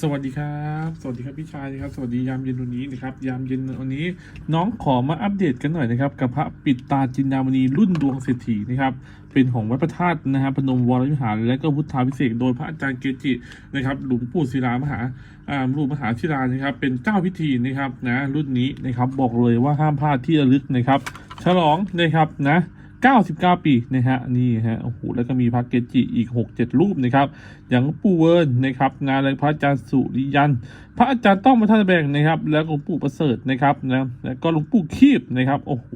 สวัสดีครับ สวัสดีครับพี่ชายนะครับ สวัสดียามเย็นวันนี้นะครับ ยามเย็นวันนี้ น้องขอมาอัปเดตกันหน่อยนะครับ กับพระปิดตาจินดามณีรุ่นดวงเศรษฐีนะครับ เป็นของวัดพระธาตุนะครับพนมวรวิหาร และก็พุทธาพิเศษโดยพระอาจารย์เกจินะครับหลวงปู่ศิลามหาอ่าหลวงมหาศิลานะครับ เป็นเจ้าพิธีนะครับนะรุ่นนี้นะครับบอกเลยว่าห้ามพลาดที่ระลึกนะครับ ฉลองนะครับนะ 99 ปีนะฮะนี่ฮะโอ้โหแล้วก็มีพระเกจิอีก 6-7 รูปนะครับอย่างปู่เวิร์นนะครับงานอะไรพระอาจารย์สุริยัน พระอาจารย์ต้องมาท่านแบงนะครับ แล้วก็หลวงปู่ประเสริฐนะครับนะแล้วก็หลวงปู่คีบนะครับโอ้โห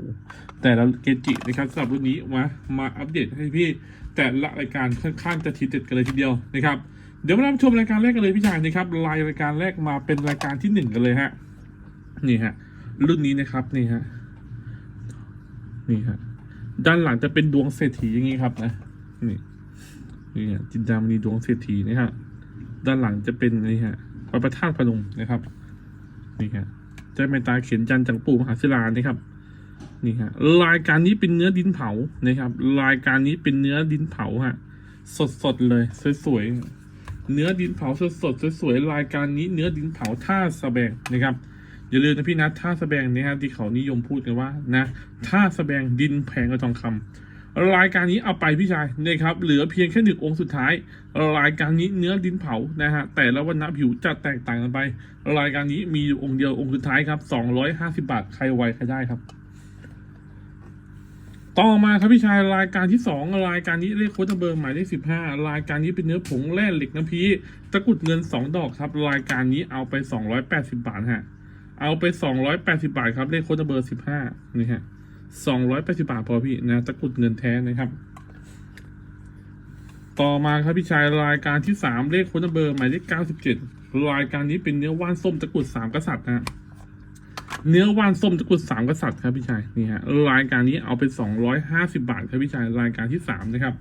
แต่ละเกจินะครับสำหรับรุ่นนี้มามาอัปเดตให้พี่แต่ละรายการค่อนข้างจะทีเด็ดกันเลยทีเดียวนะครับเดี๋ยวมารับชมรายการแรกกันเลยพี่ชายนะครับรายรายการแรกมาเป็นรายการที่หนึ่งกันเลยฮะนี่ฮะรุ่นนี้นะครับนี่ฮะนี่ฮะ ด้านหลังจะเป็นดวงเศรษฐีอย่างนี้ครับนะนี่นี่ฮะจินดามณีดวงเศรษฐีนะฮะด้านหลังจะเป็นนี่ฮะพระประธาตุพนมนะครับ นี่ฮะจะเป็นตาเขียนจันจากปู่มหาศิลานะครับนี่ฮะรายการนี้เป็นเนื้อดินเผานะครับ รายการนี้เป็นเนื้อดินเผาฮะสดๆเลยสวยๆเนื้อดินเผาสดๆสวยๆรายการนี้เนื้อดินเผาท่าสะแบงนะครับ อย่าลืมนะพี่นะท่าสะแบงเนี่ยฮะที่เขานิยมพูดกันว่านะท่าสะแบงดินแพงกว่าทองคำรายการนี้เอาไปพี่ชายนะครับเหลือเพียงแค่หนึ่งองค์สุดท้าย รายการนี้เนื้อดินเผานะฮะแต่ละวันนะผิวจะแตกต่างกันไป รายการนี้มีอยู่องค์เดียวองค์สุดท้ายครับสองร้อยห้าสิบาทใครไวใครได้ครับ ต่อมาครับพี่ชายรายการที่สองรายการนี้เลขโค้ดเบอร์หมายเลขสิบห้ารายการนี้เป็นเนื้อผงแร่เหล็กน้ำพีตะกุดเงินสองดอกครับ รายการนี้เอาไปสองร้อยแปดสิบาทฮะ เอาไปสองร้อยแปดสิบาทครับ เลขโค้ดเบอร์สิบห้านี่ฮะสองร้อยแปดสิบาทพอพี่นะตะกรุดเงินแท้นะครับ ต่อมาครับพี่ชายรายการที่สามเลขโค้ดเบอร์หมายเลขเก้าสิบเจ็ดรายการนี้เป็นเนื้อว่านส้มตะกรุดสามกษัตริย์นะเนื้อว่านส้มตะกรุดสามกษัตริย์ครับพี่ชายนี่ฮะรายการนี้เอาไปสองร้อยห้าสิบาทครับพี่ชายรายการที่สามนะครับ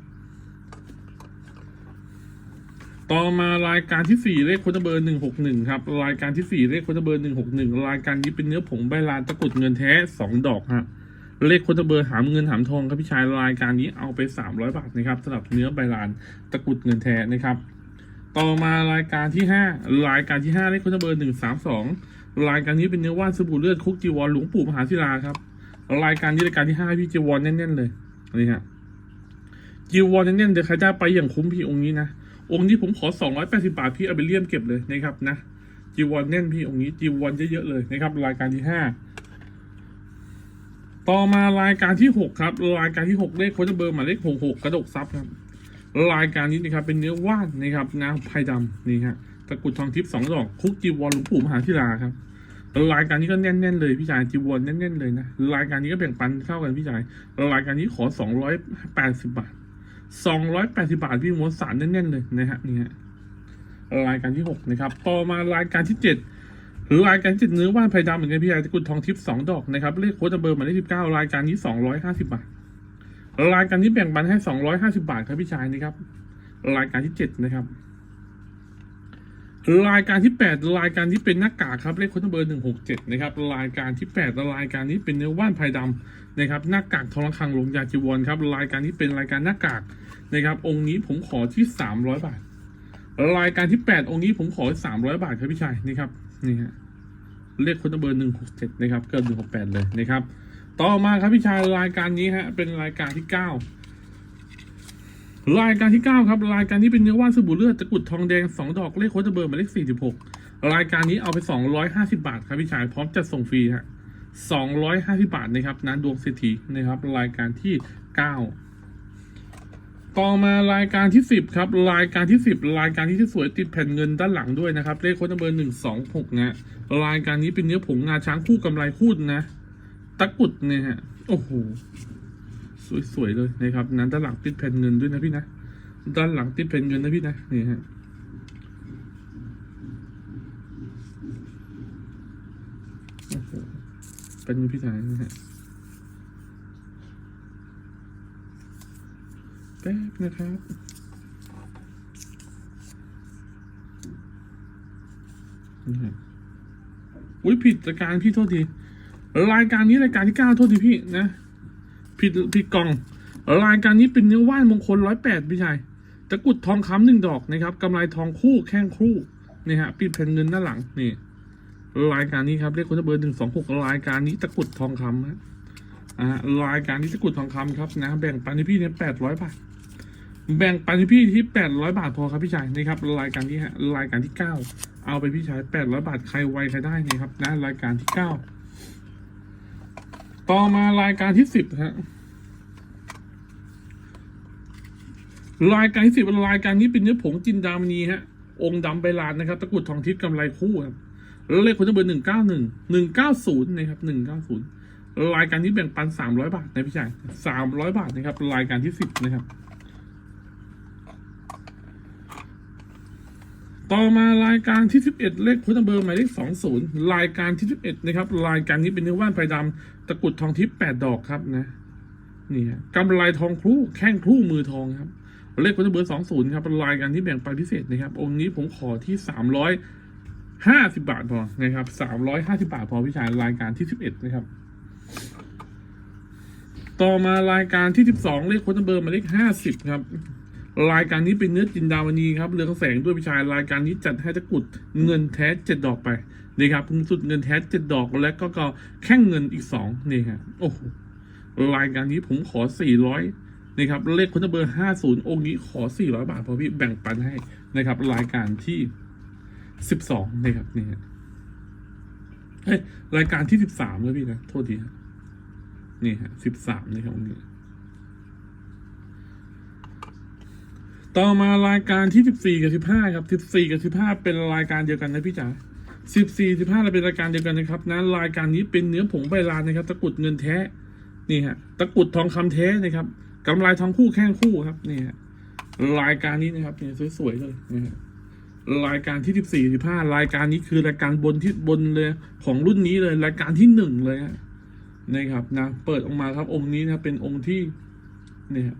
ต่อมารายการที่สี่เลขค้ดเบอร์หนึ่งหกหนึ่งครับ รายการที่สี่เลขค้ดเบอร์หนึ่งหกหนึ่งรายการนี้เป็นเนื้อผงใบลานตะกุดเงินแท้สองดอกฮะเลขค้ดเบอร์หามเงินหามทองครับพี่ชายรายการนี้เอาไปสามร้อยบาทนะครับสำหรับเนื้อใบลานตะกุดเงินแท้นะครับ ต่อมารายการที่ห้ารายการที่ห้าเลขค้ดเบอร์หนึ่งสามสองรายการนี้เป็นเนื้อว่านสบู่เลือดคุกจีวรหลวงปู่มหาศิลาครับรายการนี้รายการที่ห้าพี่จีวรแน่นๆเลยนี่ฮะจีวรแน่นๆเดี๋ยวใครได้ไปอย่างคุ้มพี่องค์นี้นะ องค์นี้ผมขอ 280 บาทพี่เอาไปเลี่ยมเก็บเลยนะครับนะจีวรแน่นพี่องค์นี้จีวรเยอะๆเลยนะครับ รายการที่ 5 ต่อมารายการที่ 6 ครับ รายการที่ 6 เลขโค้ดเบอร์หมายเลข66กระดกซับครับรายการนี้นะครับเป็นเนื้อว่านนะครับนะไพดำนี่ฮะตะกุดทองทิพย์สองดอกคุกจีวรหลวงปู่มหาธิราครับรายการนี้ก็แน่นๆเลยพี่ชายจีวรแน่นๆเลยนะรายการนี้ก็แบ่งปันเข้ากันพี่ชายรายการนี้ขอ 280 บาท สองร้อยแปดสิบาทพี่มวลสารแน่นๆเลยนะฮะนี่ฮะรายการที่หกนะครับ ต่อมารายการที่เจ็ดหรือรายการเจ็ดเนื้อว่านไผ่ดำเหมือนกันพี่ชายตะกุดทองทิพย์สองดอกนะครับเลขโค้ดเบอร์หมายเลขสิบเก้ารายการนี้สองร้อยห้าสิบาทรายการที่แบ่งปันให้สองร้อยห้าสิบาทครับพี่ชายนะครับรายการที่เจ็ดนะครับ รายการที่แปดรายการที่เป็นหน้ากากครับเลขค้ดเบอร์หนึ่งหกเจ็ดนะครับรายการที่แปดรายการนี้เป็นเนื้อว่านไผ่ดำนะครับหน้ากากทองคำลงยาจีวรครับรายการนี้เป็นรายการหน้ากากนะครับองค์นี้ผมขอที่สามร้อยบาท รายการที่แปดองค์นี้ผมขอสามร้อยบาทครับพี่ชายนี่ครับนี่ฮะเลขคนเบอร์หนึ่งหกเจ็ดนะครับเกินหนึ่งหกแปดเลยนะครับ ต่อมาครับพี่ชายรายการนี้ฮะเป็นรายการที่เก้า รายการที่เก้าครับ รายการนี้เป็นเนื้อว่านสบู่เลือดตะกุดทองแดงสองดอกเลขโค้ดเบอร์หมายเลขสี่สิบหกรายการนี้เอาไปสองร้อยห้าสิบาทครับพี่ชายพร้อมจัดส่งฟรีฮะสองร้อยห้าสิบาทนะครับนะดวงเศรษฐีนะครับ รายการที่เก้าต่อมารายการที่สิบครับ รายการที่สิบรายการที่ที่สวยติดแผ่นเงินด้านหลังด้วยนะครับ เลขโค้ดเบอร์หนึ่งสองหกนะ รายการนี้เป็นเนื้อผงงาช้างคู่กำไรคู่นะ ตะกุดเนี่ยฮะโอ้โห สวยๆเลยนะครับนั้นด้านหลังติดแผ่นเงินด้วยนะพี่นะด้านหลังติดแผ่นเงินนะพี่นะนี่ฮะเป็นพี่ชายนะฮะแป๊บนะครับนี่ฮะอุ้ยผิดรายการพี่โทษทีรายการนี้รายการที่เก้าโทษทีพี่นะ ผิดผิดกล่องรายการนี้เป็นเนื้อว่านมงคลร้อยแปดพี่ชายตะกุดทองคำหนึ่งดอกนะครับกำไรทองคู่แข้งคู่นี่ฮะปิดแผ่นเงินด้านหลังนี่รายการนี้ครับเลขคนเบอร์หนึ่งสองหกรายการนี้ตะกุดทองคำฮะอ่ารายการนี้ตะกุดทองคำครับนะแบ่งปันให้พี่เนี่ยแปดร้อยบาทแบ่งปันให้พี่ที่แปดร้อยบาทพอครับพี่ชายนี่ครับรายการนี้ฮะรายการที่เก้าเอาไปพี่ชายแปดร้อยบาทใครไวใครได้นี่ครับนะรายการที่เก้า ต่อมารายการที่สิบฮะรายการที่สิบรายการนี้เป็นเนื้อผงจินดามณีฮะ องค์ดำใบลานนะครับ ตะกุดทองทิพย์กำไรคู่ครับแล้วเลขคนจะเบอร์หนึ่งเก้าหนึ่งหนึ่งเก้าศูนย์นะครับหนึ่งเก้าศูนย์รายการนี้แบ่งปันสามร้อยบาทนะพี่ชายสามร้อยบาทนะครับ รายการที่สิบนะครับ ต่อมารายการที่สิบเอ็ดเลขพุทธเบอร์หมายเลขสองศูนย์รายการที่สิบเอ็ดนะครับ รายการนี้เป็นเนื้อว่านไฟดำ ตะกรุดทองทิพย์แปดดอกครับนะนี่ฮะกำไรทองครู่แข้งครู่มือทองครับเลขคนเบอร์สองศูนย์ครับเป็นรายการที่แบ่งปันพิเศษนะครับ องค์นี้ผมขอที่สามร้อยห้าสิบาทพอนะครับสามร้อยห้าสิบาทพอพี่ชายรายการที่สิบเอ็ดนะครับ ต่อมารายการที่สิบสองเลขคนเบอร์มาเลขห้าสิบครับรายการนี้เป็นเนื้อจินดาวณีครับเรืองแสงด้วยพี่ชายรายการนี้จัดให้ตะกรุดเงินแท้เจ็ดดอกไป นี่ครับสุดเงินแท้เจ็ดดอกแล้วก็ก็แค่เงินอีกสองนี่ครับโอ้โหรายการนี้ผมขอสี่ร้อยนะครับเลขคนเบอร์ห้าศูนย์องค์นี้ขอสี่ร้อยบาทพอพี่แบ่งปันให้นะครับ รายการที่สิบสองนะครับนี่ฮะเฮ้ยรายการที่สิบสามแล้วพี่นะโทษทีครับนี่ฮะสิบสามนะครับองค์นี้ต่อมารายการที่สิบสี่กับสิบห้าครับสิบสี่กับสิบห้าเป็นรายการเดียวกันนะพี่จ๋า สิบสี่สิบห้าเราเป็นรายการเดียวกันนะครับนะรายการนี้เป็นเนื้อผงใบลานนะครับ ตะกุดเงินแท้นี่ฮะตะกุดทองคำแท้นะครับกำไรทองคู่แข้งคู่ครับนี่ฮะรายการนี้นะครับเนี่ยสวยๆเลยนะฮะรายการที่สิบสี่สิบห้ารายการนี้คือรายการบนที่บนเลยของรุ่นนี้เลย รายการที่หนึ่งเลยนะครับนะเปิดออกมาครับองค์นี้นะเป็นองค์ที่เนี่ย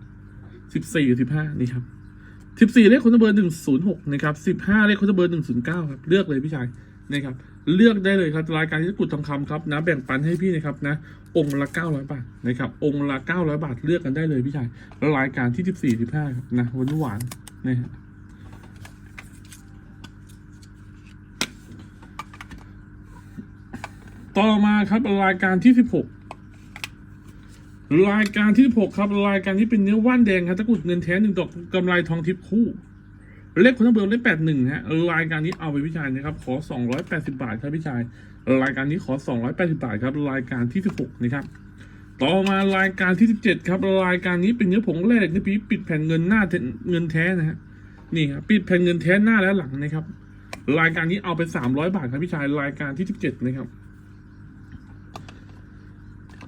สิบสี่สิบห้านี่ครับสิบสี่เลขคนเบอร์หนึ่งศูนย์หกนะครับสิบห้าเลขคนเบอร์หนึ่งศูนย์เก้าครับเลือกเลยพี่ชาย นะครับเลือกได้เลยครับรายการที่กุดทองคำครับนะแบ่งปันให้พี่นะครับนะองค์ละเก้าร้อยบาทนะครับองค์ละเก้าร้อยบาทเลือกกันได้เลยพี่ชายแล้วรายการที่สิบสี่สิบห้าครับนะวานหวานนะฮะต่อมาครับรายการที่สิบหกรายการที่หกครับ รายการที่เป็นเนื้อว่านแดงครับตะกุดเงินแท้หนึ่งดอกกำไรทองทิพย์คู่ เลขคนทั้งเบอร์เลขแปดหนึ่งฮะรายการนี้เอาไปพี่ชายนะครับ ขอสองร้อยแปดสิบาทครับพี่ชาย รายการนี้ขอสองร้อยแปดสิบาทครับ รายการที่สิบหกนะครับ ต่อมารายการที่สิบเจ็ดครับ รายการนี้เป็นเนื้อผงแร่เหล็กเนื้อปีปิดแผ่นเงินหน้าเงินแท้นะฮะนี่ครับปิดแผ่นเงินแท้หน้าและหลังนะครับ รายการนี้เอาไปสามร้อยบาทครับพี่ชาย รายการที่สิบเจ็ดนะครับ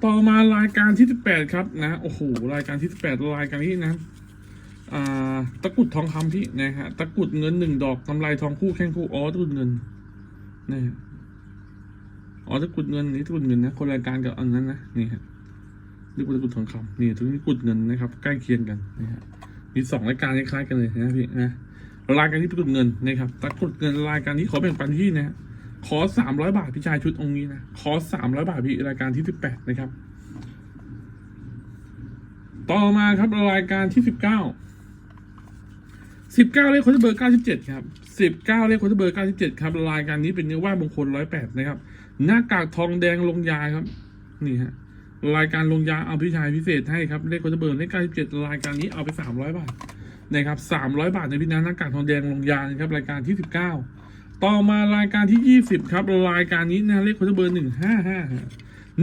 ต่อมารายการที่สิบแปดครับนะโอ้โหรายการที่สิบแปดรายการนี้นะ ตะกุดทองคำพี่นะฮะตะกุดเงินหนึ่งดอกกำไรทองคู่แข้งคู่อ๋อตะกุดเงินนะฮะอ๋อตะกุดเงินนี่ตะกุดเงินนะคนรายการกับอันนั้นนะนี่ฮะนี่ตะกุดทองคำนี่ถึงนี่ตะกุดเงินนะครับ ใกล้เคียงกันนะฮะมีสองรายการคล้ายๆกันเลยนะพี่นะรายการนี้ตะกุดเงินนะครับตะกุดเงินรายการนี้ขอแบ่งปันพี่นะฮะขอสามร้อยบาทพี่ชายชุดองค์นี้นะขอสามร้อยบาทพี่รายการที่สิบแปดนะครับ ต่อมาครับรายการที่สิบเก้า สิบเก้าเลขคนเบอร์เก้าสิบเจ็ดครับสิบเก้าเลขคนเบอร์เก้าสิบเจ็ดครับรายการนี้เป็นเนื้อว่านมงคลร้อยแปดนะครับ หน้ากากทองแดงลงยาครับ นี่ฮะรายการลงยาเอาพี่ชายพิเศษให้ครับเลขคนเบอร์เลขเก้าสิบเจ็ดรายการนี้เอาไปสามร้อยบาทนะครับสามร้อยบาทในพี่นะหน้ากากทองแดงลงยานะครับรายการที่สิบเก้าต่อมารายการที่ยี่สิบครับรายการนี้นะเลขคนเบอร์หนึ่งห้าห้า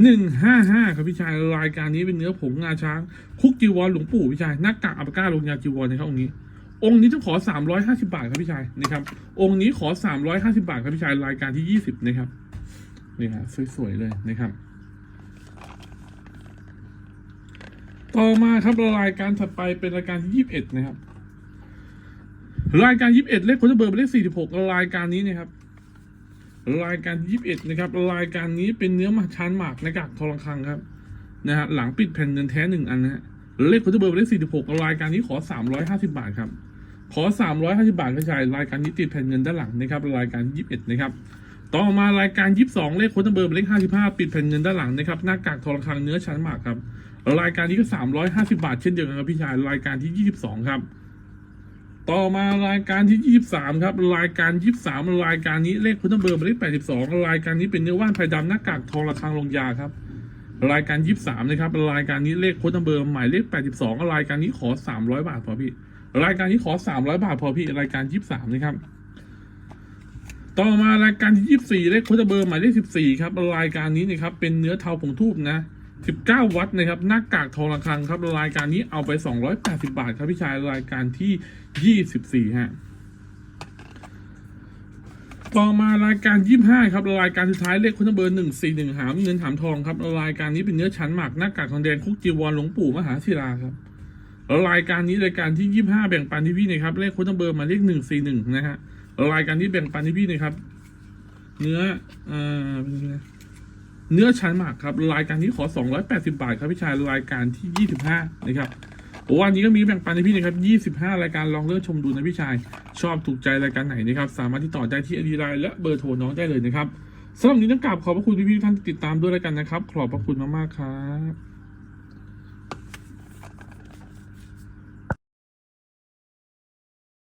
หนึ่งห้าห้าครับพี่ชายรายการนี้เป็นเนื้อผงงาช้าง คุกจีวรหลวงปู่พี่ชายหน้ากากอัปก้าลงยาจีวรนะครับองค์นี้ องค์นี้ต้องขอสามร้อยห้าสิบาทครับพี่ชายนะครับ องค์นี้ขอสามร้อยห้าสิบาทครับพี่ชายรายการที่ยี่สิบนะครับนี่ฮะสวยๆเลยนะครับ ต่อมาครับรายการถัดไปเป็นรายการที่ยี่สิบเอ็ดนะครับ รายการยี่สิบเอ็ดเลขคนเบอร์เป็นเลขสี่สิบหกรายการนี้นะครับ รายการยี่สิบเอ็ดนะครับ รายการนี้เป็นเนื้อมาชานหมากในกากทองคำครับนะฮะหลังปิดแผ่นเงินแท้หนึ่งอันนะฮะเลขคนเบอร์เป็นเลขสี่สิบหกรายการนี้ขอสามร้อยห้าสิบาทครับ ขอสามร้อยห้าสิบาทพี่ชายรายการนี้ติดแผ่นเงินด้านหลังนะครับรายการยี่สิบเอ็ดนะครับต่อมารายการยี่สิบสองเลขคนเบอร์เลขห้าสิบห้าปิดแผ่นเงินด้านหลังนะครับหน้ากากทองคำเนื้อชั้นหมากครับรายการนี้ก็สามร้อยห้าสิบาทเช่นเดียวกันครับพี่ชายรายการที่ยี่สิบสองครับต่อมารายการที่ยี่สามครับ รายการยี่สามรายการนี้เลขคุณเบอร์หมายเลขแปดสิบสองรายการนี้เป็นเนื้อว่านไผ่ดำหน้ากากทองระฆังลงยาครับ รายการยี่สามนะครับ รายการนี้เลขคุณเบอร์หมายเลขแปดสิบสองรายการนี้ขอสามร้อยบาทพอพี่ รายการนี้ขอสามร้อยบาทพอพี่รายการยี่สามนะครับ ต่อมารายการที่ยี่สี่เลขคุณเบอร์หมายเลขสิบสี่ครับรายการนี้นะครับเป็นเนื้อเทาผงทูบนะ19วัตต์นะครับหน้ากากทองระฆังครับรายการนี้เอาไป280บาทครับพี่ชายรายการที่24ฮะต่อมารายการ 25 ครับรายการสุดท้ายเลขคุณเบอร์141หามเงินหามทองครับรายการนี้เป็นเนื้อชั้นหมักหน้ากากทองแดงคุกจีวรหลวงปู่มหาศิลาครับ รายการนี้รายการที่25แบ่งปันที่พี่นะครับเลขคุณตั้งเบอร์มาเลข141นะฮะแล้วรายการนี้แบ่งปันที่พี่นะครับ เนื้อเอ่อเนื้อชั้นหมักครับ รายการนี้ขอ 280 บาทครับพี่ชายรายการที่ 25 นะครับวันนี้ก็มีแบ่งปันให้พี่นะครับ 25 รายการลองเลือกชมดูนะพี่ชาย ชอบถูกใจรายการไหนนะครับ สามารถที่ต่อได้ที่อดีไลน์และเบอร์โทรน้องได้เลยนะครับสำหรับนี้ต้องกราบขอบพระคุณพี่ๆท่านติดตามด้วยรายกันนะครับ ขอบพระคุณมากๆครับ